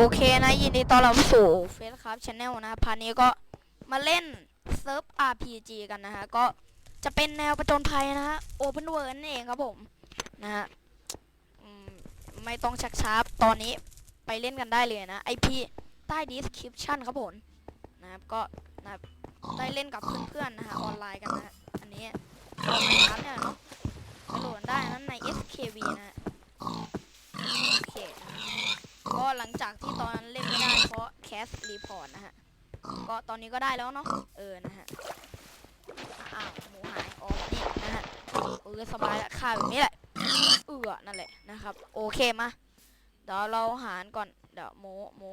โอเคนะยินดีต้อนรับสู่เฟสครับชาแนลนะพาร์ทนี้ก็มาเล่นเซิร์ฟ RPG กันนะฮะ ก็จะเป็นแนวประจนภัยนะฮะ Open World นั่นเองครับผม นะฮะไม่ต้องชักช้าตอนนี้ไปเล่นกันได้เลยนะ IP ใต้ description ครับผมนะครับก็นะได้เล่นกับเพื่อนๆนะฮะออนไลน์กันนะะอันนี้เรามาทับเนี่ยเนาะไปโหลดได้นั้นใน SKV นะฮะโอเคนะฮะ ก็หลัง จากที่ตอนนั้นเล่นไม่ได้เพราะแคสรีพอร์ตนะฮะ ก็ตอนนี้ก็ได้แล้วเนาะ เออ นะฮะ อ้าวหมูหายอ๋อนี่นะฮะ เออสบายละค่าแบบนี้แหละ เออนั่นแหละนะครับ โอเคมา เดี๋ยวเราหารก่อน เดี๋ยวหมูหมู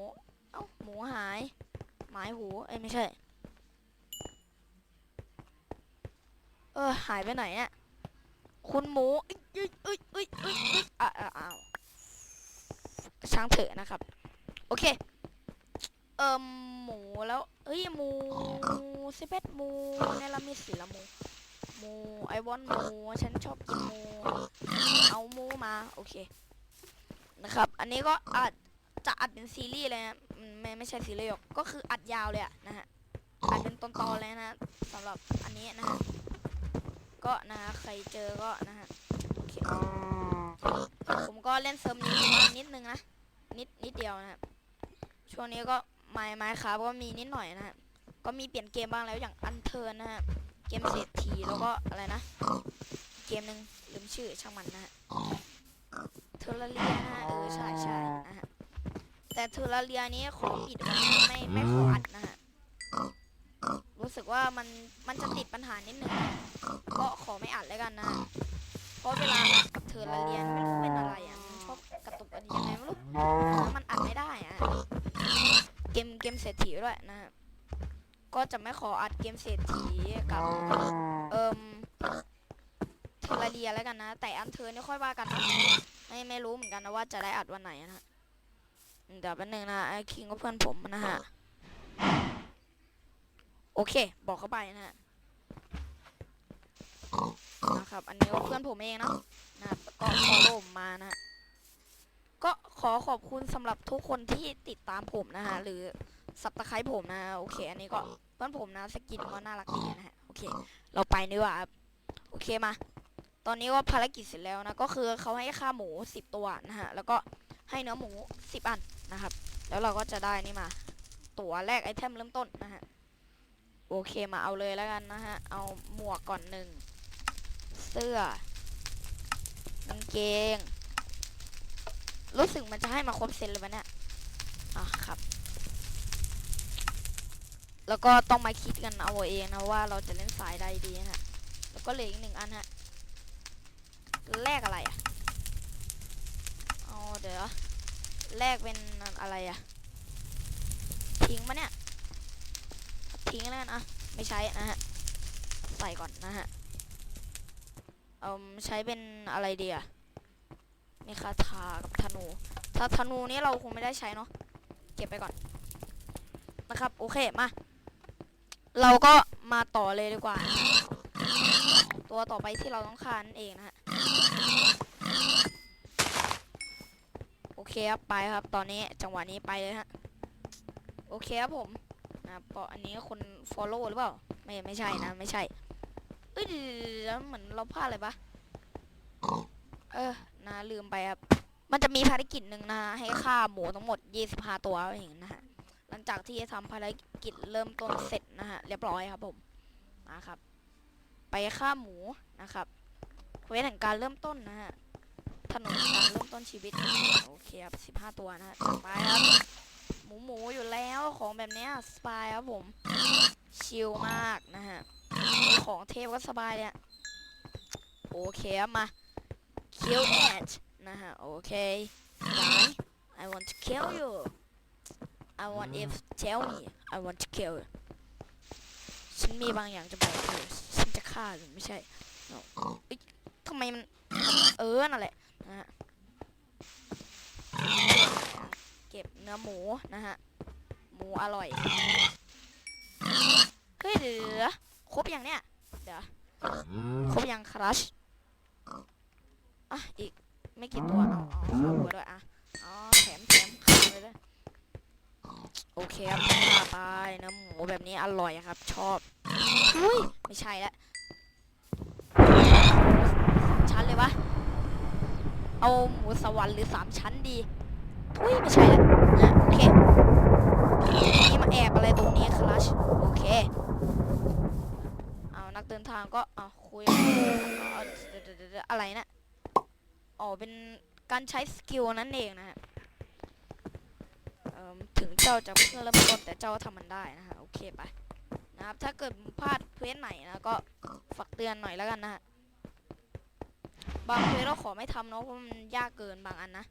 เอ้าหมูหาย หมายหู เอ้ยไม่ใช่ เออหายไปไหนเนี่ยคุณหมูเอ้ยเอ้ยเอ้ยเอ้ยเอ้ยอ้ยอะอะอ้าวช่างเถอะนะครับ เค เอ่มหมูแล้วเอ้ยหมูสิเป็ดหมูเนลามิดสิละหมูหมูไอวอนหมูฉันชอบกินหมูเอาหมูมาโอเคนะครับ อันนี้ก็อาจจะอัดเป็นซีรีส์เลยนะไม่ไม่ใช่ซีรีส์หรอกก็คืออัดยาวเลยอะนะฮะอัดเป็นตอนๆเลยนะสำหรับอันนี้นะฮะก็นะฮะใครเจอก็นะฮะโอเคผมก็เล่นเซิร์ฟนี้นิดนึงนะนิดนิดเดียวนะครับ ช่วงนี้ก็ไม้ไม้ครับก็มีนิดหน่อยนะฮะก็มีเปลี่ยนเกมบ้างแล้วอย่างอันเทิร์นนะฮะเกมเศรษฐีแล้วก็อะไรนะ เกมหนึ่งลืมชื่อช่างมันนะฮะเทอร์เรียนะฮะเออใช่ใช่นะฮะแต่เทอร์เรียนี้ขอปิดไม่ไม่ขออัดนะฮะรู้สึกว่ามันมันจะติดปัญหานิดหนึ่งก็ขอไม่อัดแล้วกันนะเพราะเวลากับเธอละเรียนไม่รู้เป็นอะไรอะมันชอบกระตุกกันยังไงไม่รู้มันอัดไม่ได้ เกมเกมเศรษฐีด้วยนะฮะก็จะไม่ขออัดเกมเศรษฐีกับเอิมเทอร์เรียแล้วกันนะ แต่อันเธอนี่ค่อยว่ากันนะไม่ไม่รู้เหมือนกันนะว่าจะได้อัดวันไหนนะฮะเดี๋ยวแป๊บนึงนะไอ้คิงก็เพื่อนผมนะฮะโอเค บอกเข้าไปนะฮะนะครับ อันนี้ก็เพื่อนผมเองเนาะนะครับก็ฟอลโล่ผมมานะฮะ ก็ขอขอบคุณสำหรับทุกคนที่ติดตามผมนะฮะ หรือสับตะไคร้ผมนะฮะโอเค อันนี้ก็เพื่อนผมนะ สกินก็น่ารักดีนะฮะ โอเค เราไปดีกว่าครับโอเคมา ตอนนี้ก็ภารกิจเสร็จแล้วนะ ก็คือเขาให้ค่าหมูสิบตัวนะฮะ แล้วก็ให้เนื้อหมูสิบอันนะครับ แล้วเราก็จะได้นี่มา ตัวแรกไอเทมเริ่มต้นนะฮะ โอเคมาเอาเลยแล้วกันนะฮะ เอาหมวกก่อนหนึ่ง เสื้อกางเกง รู้สึกมันจะให้มาครบเซตเลยวะเนี่ยอะครับ แล้วก็ต้องมาคิดกันเอาเองนะว่าเราจะเล่นสายใดดีนะฮะ แล้วก็เหลืออีกหนึ่งอันฮะ แลกอะไรอะเอาเดี๋ยวแลกเป็นอะไรอะ ทิ้งปะเนี่ย ทิ้งแล้วกันอะ ไม่ใช้นะฮะ ใส่ก่อนนะฮะ เอ่มใช้เป็นอะไรดีอะ มีคาถากับธนู ถ้าธนูนี้เราคงไม่ได้ใช้เนาะ เก็บไปก่อน นะครับ โอเค มา เราก็มาต่อเลยดีกว่า ตัวต่อไปที่เราต้องคานั่นเองนะฮะ โอเคครับ ไปครับ ตอนนี้จังหวะนี้ไปเลยฮะ โอเคครับผมนะครับก็อันนี้คน follow หรือเปล่า ไม่ ไม่ใช่นะ ไม่ใช่ เอ้ยเดี๋ยวเหมือนเราพลาดอะไรปะเออ นะลืมไปครับ มันจะมีภารกิจหนึ่งนะฮะให้ฆ่าหมูทั้งหมด 25 ตัวเองนะฮะหลังจากที่ทำภารกิจเริ่มต้นเสร็จนะฮะเรียบร้อยครับผมมาครับ ไปฆ่าหมูนะครับเวสแห่งการเริ่มต้นนะฮะถนนการเริ่มต้นชีวิตโอเคครับ15ตัวนะฮะไปครับ หมูหมูอยู่แล้วของแบบเนี้ยสบายครับผม ชิลมากนะฮะ ของเทพก็สบายเลยอะโอเคครับมา kill it นะฮะ โอเค die I want to kill you I want if tell me I want to kill ฉันมีบางอย่างจะบอกเธอฉันจะฆ่าหรือไม่ใช่ no เอ้ยทำไมมัน เออ นั่นแหละนะฮะ เก็บเนื้อหมูนะฮะ หมูอร่อย เฮ้ยเดี๋ยวครบอย่างเนี้ย เดี๋ยวครบยังครัช อะอีกไม่กี่ตัวเอาเอาเข้าหัวด้วยอะอ๋อแถมแถมข้าวไปด้วยโอเคครับมาไปเนื้อหมูแบบนี้อร่อยครับ ชอบอุ้ยไม่ใช่ละสามชั้นเลยวะเอาหมูสวรรค์หรือสามชั้นดีอุ้ยไม่ใช่ละอะโอเคนี่มาแอบอะไรตรงนี้คลัชโอเคเอานักเดินทางก็เอาคุยเอาเดี๋ยวเดี๋ยวเดี๋ยวอะไรนะ อ๋อเป็นการใช้สกิลนั่นเองนะฮะถึงเจ้าจะเพิ่งเริ่มต้นแต่เจ้าทำมันได้นะฮะโอเคไปนะครับถ้าเกิดพลาดเควสไหนนะก็ฝากเตือนหน่อยแล้วกันนะฮะบางเควสเราขอไม่ทำเนาะเพราะมันยากเกินบางอันนะ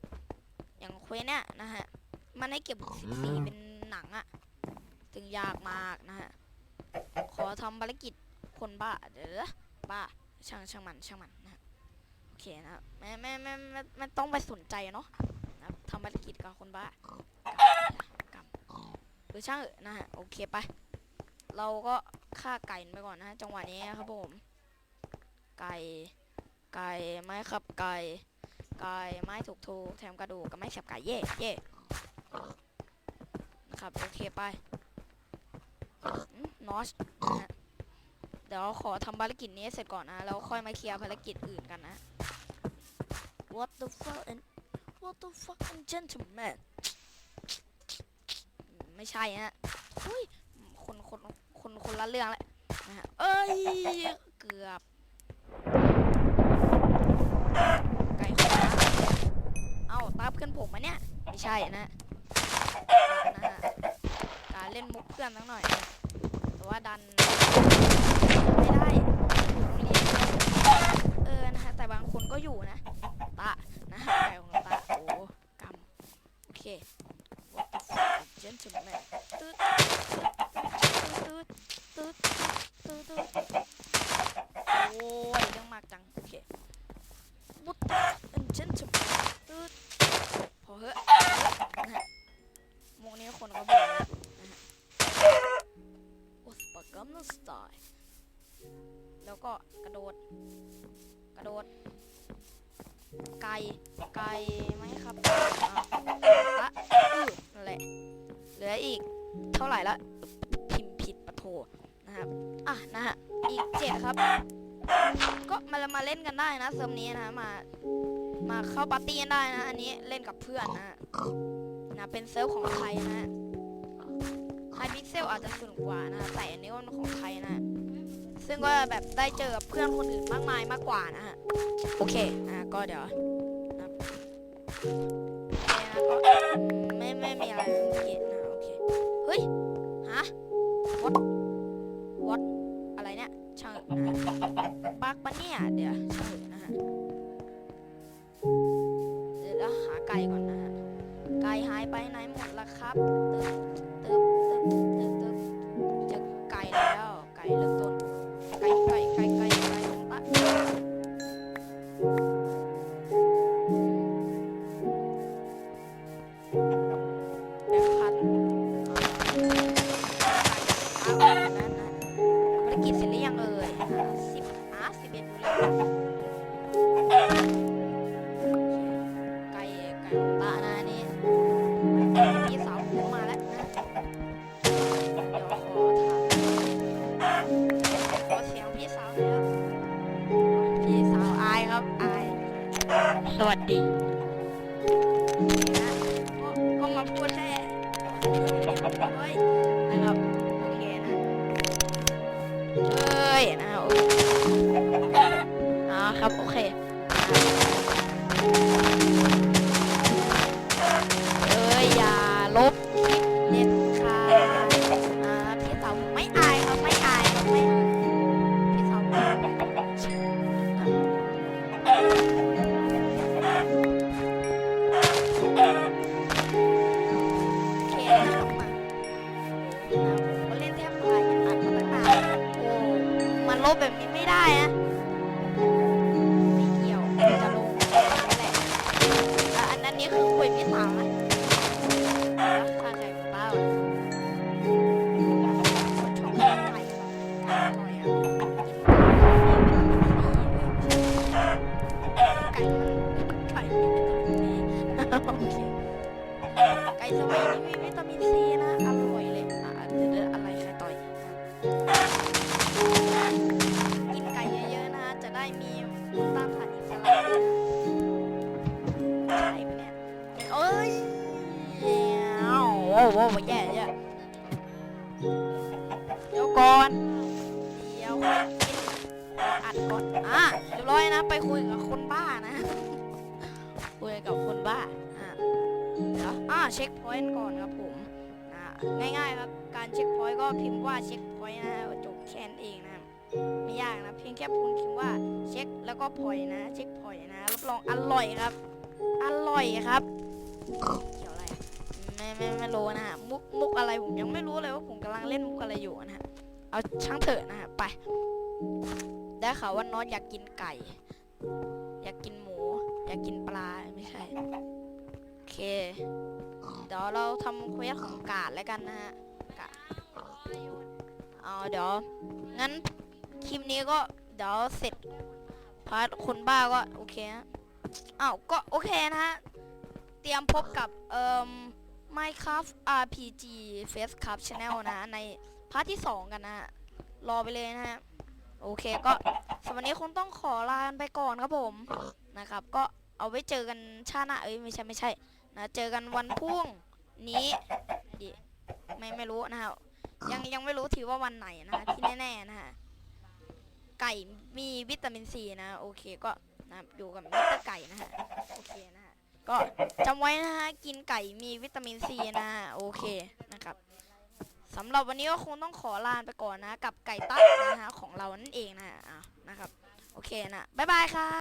อย่างเควสเนี่ยนะฮะมันให้เก็บ14เป็นหนังอะถึงยากมากนะฮะขอทำภารกิจคนบ้าเดี๋ยวนะบ้าช่างช่างมันช่างมัน เคนะครับไม่ไม่ไม่ไม่ไม่ต้องไปสนใจเนาะนะทำภารกิจกับคนบ้ากำหรือช่างเถอนะฮะโอเคไป เราก็ฆ่าไก่ไปก่อนนะจังหวะนี้ครับผม ไก่ ไก่ไม้ครับไก่ ไก่ไม้ถูกถูแถมกระดูกกับไม้เสียบไก่เย่เย่นะครับโอเคไปนอชนะเดี๋ยวขอทำภารกิจนี้เสร็จก่อนนะแล้วค่อยมาเคลียร์ภารกิจอื่นกันนะ What the fuck and What the fuck and gentleman ไม่ใช่ฮะอุ้ยคนคนคนคนละเรื่องแหละนะฮะเอ้ย เกือบไก่คนละเอ้าตาเพื่อนผมมาเนี่ย ไม่ใช่นะนะฮะการเล่นมุกเพื่อนสักหน่อย แต่ว่าดันไม่ได้เรียนเออ นะฮะ แต่บางคนก็อยู่นะ ตะนะฮะไก่ของตะโอ้กำโอเค What the fuck gentleman ตึ๊ด ก่ไก่ไหมครับอะอะอือนั่นแหละเหลืออีกเท่าไหร่ละพิมพ์ผิดปะโทนะครับอะนะฮะอีกเจ็ดครับ ก็มามาเล่นกันได้นะเซิร์ฟนี้นะมามาเข้าปาร์ตี้กันได้นะอันนี้เล่นกับเพื่อนนะนะเป็นเซิร์ฟของไทยนะฮะไฮพิกเซลอาจจะสนุกกว่านะแต่อันนี้มันของไทยนะ ซึ่งก็แบบได้เจอกับเพื่อนคนอื่นมากมายมากกว่านะฮะ โอเค อะก็เดี๋ยว ไม่ไม่มีอะไรเมื่อกี้นะโอเค เฮ้ย ฮะ what what อะไรเนี่ยช่างนะบักปะเนี่ยเดี๋ยวช่างเถอะนะฮะ เดี๋ยวเราหาไก่ก่อนนะฮะ ไก่หายไปไหนหมดละครับเติมเติม ภารกิจเสร็จหรือยังเอ่ยสิบอะสิบเอ็ดอยู่แล้วไก่ไก่ของตานะอันนี่พี่สาวผมมาแล้วนะเดี๋ยวขอถามขอเสียงพี่สาวหน่อยครับพี่สาวอายครับอายสวัสดีนะก็ก็มาพูดแค่เฮ้ย ครับ โอเค เอ้ย อย่าลบ เดี๋ยวอะเช็คพอยต์ก่อนครับผมอะง่ายๆครับการเช็คพอยต์ก็พิมพ์ว่าเช็คพอยต์นะจบแค่นั้นเองนะไม่ยากนะเพียงแค่คุณพิมพ์ว่าเช็คแล้วก็พอยต์นะ เช็คพอยต์นะรับรองอร่อยครับ อร่อยครับเกี่ยวอะไรไม่ไม่ไม่รู้นะฮะมุกมุกอะไรผมยังไม่รู้เลยว่าผมกำลังเล่นมุกอะไรอยู่นะฮะเอาช่างเถอะนะฮะไปได้ข่าวว่าน้องอยากกินไก่ อยากกินหมู อยากกินปลาไม่ใช่โอเค ดี๋ยวเราทำเควสของกาดแล้วกันนะฮะกาดเอเดี๋ยวงั้นคลิปนี้ก็เดี๋ยวเสร็จพาร์ทคนบ้าก็โอเคฮะอ้าวก็โอเคนะฮะ เตรียมพบกับเอ่อ Minecraft RPG Face Cup Channel นะในพาร์ทที่ 2 กันนะฮะ รอไปเลยนะฮะ โอเคก็สำหรับวันนี้คงต้องขอลาไปก่อนครับผมนะครับ ก็เอาไว้เจอกันชาติหน้าเอ้ยไม่ใช่ไม่ใช่นะเจอกันวันพุ่ง นี้ดิไม่ไม่รู้นะฮะยังยังไม่รู้ทีว่าวันไหนนะฮะที่แน่ๆนะฮะไก่มีวิตามินซีนะโอเคก็นะอยู่กับมิสเตอร์ไก่นะฮะโอเคนะฮะก็จำไว้นะฮะกินไก่มีวิตามินซีนะโอเคนะครับสำหรับวันนี้ก็คงต้องขอลาไปก่อนนะ กับไก่ตั้นะฮะของเรานั่นเองนะฮะอะนะครับ โอเคนะบ๊ายบายค่ะ